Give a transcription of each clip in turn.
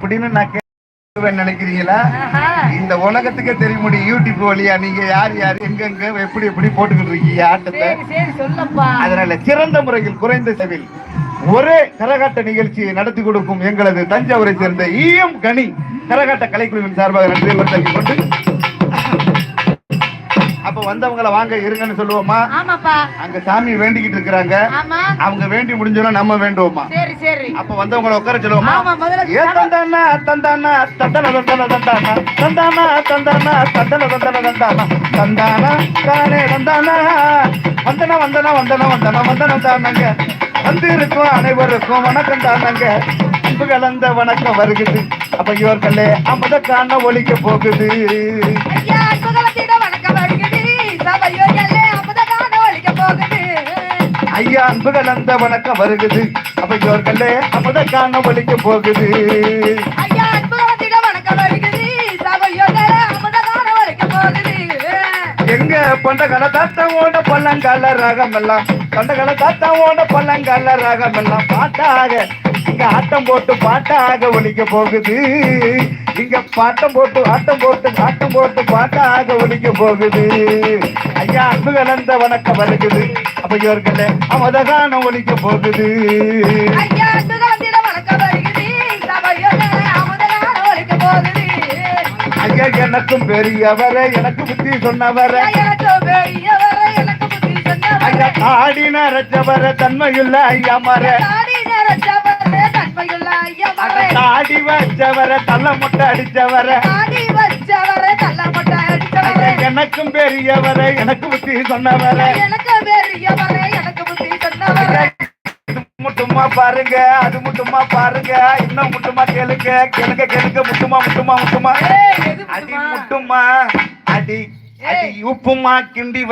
அப்படின்னு நான் கேட்பேன் நினைக்கிறீங்களா. இந்த உலகத்துக்கே தெரிய முடியும் யூடியூப் வழியா. நீங்க யார் யார் எங்கெங்க எப்படி எப்படி போட்டுக்கிட்டு இருக்கீங்க ஆட்டத்தை? அதனால சிறந்த முறையில் குறைந்த செவில் ஒரே கரகாட்ட நிகழ்ச்சியை நடத்தி கொடுக்கும் எங்களது தஞ்சாவூரை சேர்ந்த ஈயம் கனி கரகாட்ட கலைக்குழுவின் சார்பாக நன்றி கொண்டு அப்ப வந்தவங்கள வாங்க இருங்கன்னு சொல்லுவோமா? அங்க சாமி வேண்டிக்கிட்டு இருக்கிறாங்க. அவங்க வேண்டி முடிஞ்சோன்னா நம்ம வேண்டுவோமா? சரி சரி. அப்ப வந்தவங்கள உட்கார சொல்லுவோமா? ஏ தந்தானா தந்தானா தந்தன தந்தன தந்தானா தந்தானா தந்தானா தந்தன தந்தன தந்தானா தந்தானா தானே தந்தானா வந்தன வந்தன வந்தன வந்தன வந்தன தானங்க. வந்து இருக்கும் அனைவருக்கும் வணக்கம் தானங்க. அன்பு கலந்த வணக்கம் வருகுது. அப்ப இவர்களே அமுத காண ஒலிக்க போகுது அன்பு கலந்த வணக்கம் வருகுது. அப்ப இவர்களே அமுத காண ஒழிக்க போகுது. எங்க பொண்டகல தாத்தாவோட பள்ளங்கால ராகம் எல்லாம் தொண்டகல தாத்தாவோட பள்ளங்கால ராகம் எல்லாம் பாட்டாக இங்க ஆட்டம் போட்டு பாட்டாக ஒலிக்க போகுது. இங்க பாட்டம் போட்டு ஆட்டம் போட்டு ஆட்டம் போட்டு பாட்டாக ஒலிக்க போகுது. ஐயா அன்பு கலந்த வணக்கம் வருகுது. இவர்களே அவதகானம் ஒழிக்க போகுது. ஐயா எனக்கும் பெரியவரே எனக்கு புத்தி சொன்னவரே. ஐயா ஆடி நரைச்சவர தன்மையுள்ள ஐயா மர தாடி வச்சவரை தள்ள மொட்டை அடிச்சவரை. எனக்கும் பெரியவர எனக்கு புத்தி சொன்னவர. எனக்கு முட்டுமா பாருங்க அது முட்டுமா பாருங்க இன்னும் முட்டுமா கேளுங்க கேளுங்க கேளுங்க முட்டுமா முட்டுமா முட்டுமா. அடி முட்டுமா? அடி அடி உப்புமா கிண்டி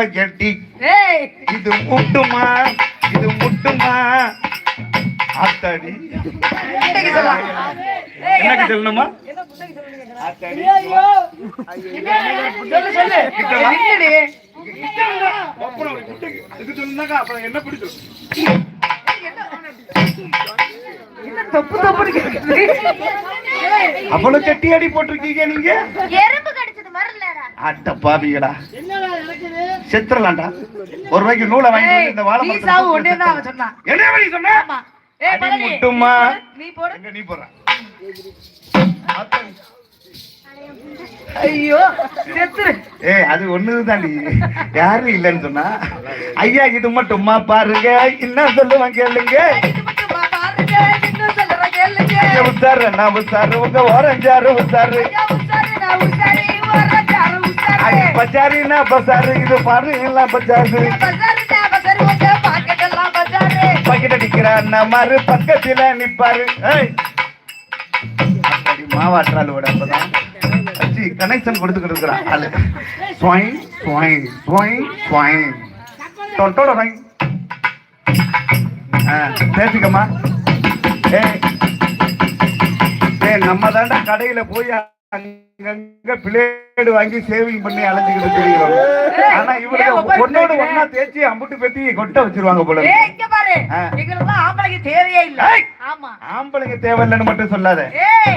ஏய். இது முட்டுமா இது முட்டுமா? எனக்கு என்ன- சொல்லணுமா? என்ன என்னடி? அப்புறம் ஒரு குட்டைக்கு. அதுக்கு சொன்னாக்கா அப்புறம் என்ன பிடிக்கும் என்ன தப்பு அவ்வளவு கட்டி அடி போட்டிருக்கீங்க நீங்க? எறும்பு கடிச்சது மறலடா அட்ட பாவிகளா. செத்துறலாம்டா. ஒரு ரூபாய்க்கு நூலை வாங்கி இந்த வாழை நீ சாவு போட்டு ஒண்ணே தான் அவன் சொன்னான். என்ன வழி சொன்ன? ஆமா. ஏய் நீ போற ஐயோ ஏய் அது ஒண்ணுதாண்டி. யாரும் இல்லைன்னு சொன்னா ஐயா இது மட்டும்மா பாருங்க. என்ன சொல்லுவாங்க கேளுங்க. மட்டும் உத்தாரு நான் உத்தாரு உங்க ஓரஞ்சாரு உத்தாரு உசாரு, நான் பசாரு இது பாரு எல்லாம் பச்சாரு பாக்கெட் அடிக்கிறான் மறு. பக்கத்துல நிப்பாரு. மாவாற்றால் விட வச்சு கனெக்ஷன் கொடுத்துக்கிட்டு இருக்கிறான் ஆளு ஸ்வைன் ஸ்வைன் ஸ்வைன் ஸ்வைன் தொட்டோட பேசிக்கம்மா. ஏய் ஏய் நம்ம தாண்டா கடையில போய் அங்கங்க பிளேடு வாங்கி சேவிங் பண்ணி அலைஞ்சுக்கிட்டு தெரியும் ஆனா இவருக்கு ஒன்னோட ஒன்னா தேய்ச்சி அம்புட்டு பெத்தி கொட்ட வச்சிருவாங்க போல இருக்கு. ஏய், இங்க பாரு. ஆ. எங்களுக்கெல்லாம் ஆம்பளைக்கு தேவையே இல்ல. ஆமா. ஆம்பளைங்க தேவையில்லைன்னு மட்டும் சொல்லாத.